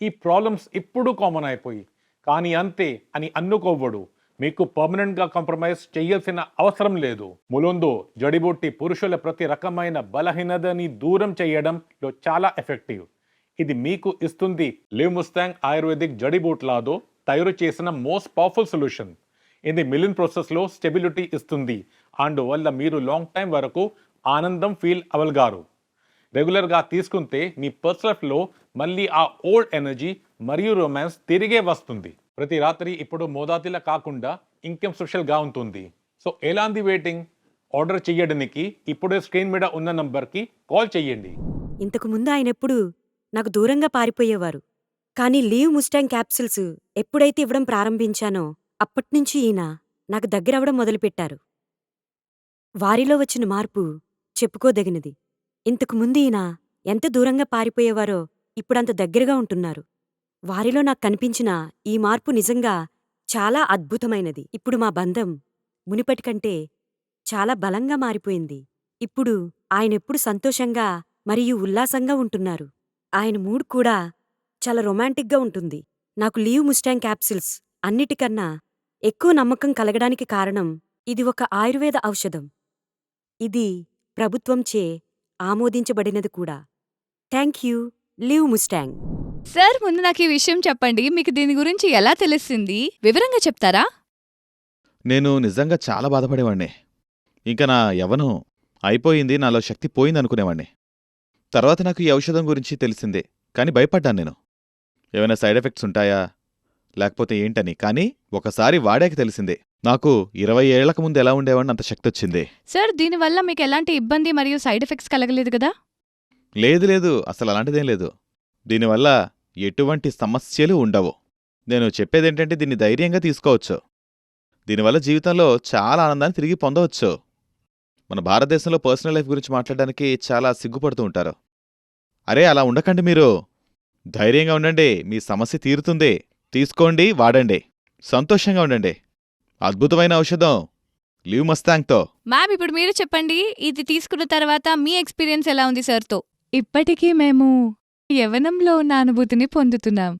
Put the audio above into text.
ఈ ప్రాబ్లమ్స్ ఇప్పుడు కామన్ అయిపోయి కానీ అంతే అని అనుకోవడు మీకు పర్మనెంట్గా కాంప్రమైజ్ చేయాల్సిన అవసరం లేదు. ములుందు జడిబుట్టి పురుషుల ప్రతి రకమైన బలహీనతని దూరం చేయడంలో చాలా ఎఫెక్టివ్ ఇది మీకు ఇస్తుంది లివ్ ముస్తాంగ్ ఆయుర్వేదిక్ జడిబూట్లాదో తయారు చేసిన మోస్ట్ పవర్ఫుల్ సొల్యూషన్ ఇది మిలిన్ ప్రాసెస్లో స్టెబిలిటీ ఇస్తుంది. అందువల్ల మీరు లాంగ్ టైం వరకు ఆనందం ఫీల్ అవ్వగలగారు. రెగ్యులర్గా తీసుకుంటే మీ పర్సనల్లో మళ్ళీ ఆ ఓల్డ్ ఎనర్జీ మరియు రొమాన్స్ తిరిగే వస్తుంది. ప్రతి రాత్రి ఇప్పుడు మోదాతిలా కాకుండా ఇంకేం స్పెషల్గా ఉంటుంది. సో ఎలాంటి వెయిటింగ్ ఆర్డర్ చేయడానికి ఇప్పుడే స్క్రీన్ మీద ఉన్న నంబర్కి కాల్ చేయండి ఇంతకు ముందు ఆయనెప్పుడు నాకు దూరంగా పారిపోయేవారు. కానీ లీవ్ ముస్టాంగ్ క్యాప్సిల్స్ ఎప్పుడైతే ఇవ్వడం ప్రారంభించానో అప్పట్నుంచి ఈయన నాకు దగ్గరవడం మొదలుపెట్టారు. వారిలో వచ్చిన మార్పు చెప్పుకోదగినది. ఇంతకు ముందు ఈయన ఎంత దూరంగా పారిపోయేవారో ఇప్పుడంత దగ్గరగా ఉంటున్నారు. వారిలో నాకు కనిపించిన ఈ మార్పు నిజంగా చాలా అద్భుతమైనది. ఇప్పుడు మా బంధం మునిపటికంటే చాలా బలంగా మారిపోయింది. ఇప్పుడు ఆయనెప్పుడు సంతోషంగా మరియు ఉల్లాసంగా ఉంటున్నారు. ఆయన మూడ్ కూడా చాలా రొమాంటిక్గా ఉంటుంది. నాకు లీవ్ ముస్టాంగ్ క్యాప్సిల్స్ అన్నిటికన్నా ఎక్కువ నమ్మకం కలగడానికి కారణం ఇది ఒక ఆయుర్వేద ఔషధం. ఇది ప్రభుత్వంచే ఆమోదించబడినది కూడా. థ్యాంక్ యూ లీవ్ ముస్టాంగ్. సార్ ముందు నాకు ఈ విషయం చెప్పండి. మీకు దీని గురించి ఎలా తెలిసింది? వివరంగా చెప్తారా? నేను నిజంగా చాలా బాధపడేవాణ్ణి. ఇంకా నా యవనం అయిపోయింది నాలో శక్తి పోయింది అనుకునేవాణ్ణి తర్వాత నాకు ఈ ఔషధం గురించి తెలిసిందే కానీ భయపడ్డాను నేను. ఏమైనా సైడ్ ఎఫెక్ట్స్ ఉంటాయా? లేకపోతే ఏంటని? కానీ ఒకసారి వాడాక తెలిసిందే. నాకు ఇరవై ఏళ్ళకు ముందు ఎలా ఉండేవాడిని అంత శక్తి వచ్చింది. సార్ దీనివల్ల మీకు ఎలాంటి ఇబ్బంది మరియు సైడ్ ఎఫెక్ట్స్ కలగలేదు కదా? లేదు లేదు అసలు అలాంటిదేం లేదు. దీనివల్ల ఎటువంటి సమస్యలు ఉండవు. నేను చెప్పేదేంటంటే దీన్ని ధైర్యంగా తీసుకోవచ్చు. దీనివల్ల జీవితంలో చాలా ఆనందాన్ని తిరిగి పొందవచ్చు. మన భారతదేశంలో పర్సనల్ లైఫ్ గురించి మాట్లాడడానికి చాలా సిగ్గుపడుతూ ఉంటారు. అరే అలా ఉండకండి మీరు. ధైర్యంగా ఉండండి మీ సమస్య తీరుతుంది. తీసుకోండి వాడండి. సంతోషంగా ఉండండి. అద్భుతమైన ఔషధం. లీవ్ మస్తాంగ్తో. మ్యామ్ ఇప్పుడు మీరు చెప్పండి ఇది తీసుకున్న తర్వాత మీ ఎక్స్పీరియన్స్ ఎలా ఉంది సార్తో? ఇప్పటికీ మేము యవనంలో ఉన్న అనుభూతిని పొందుతున్నాం.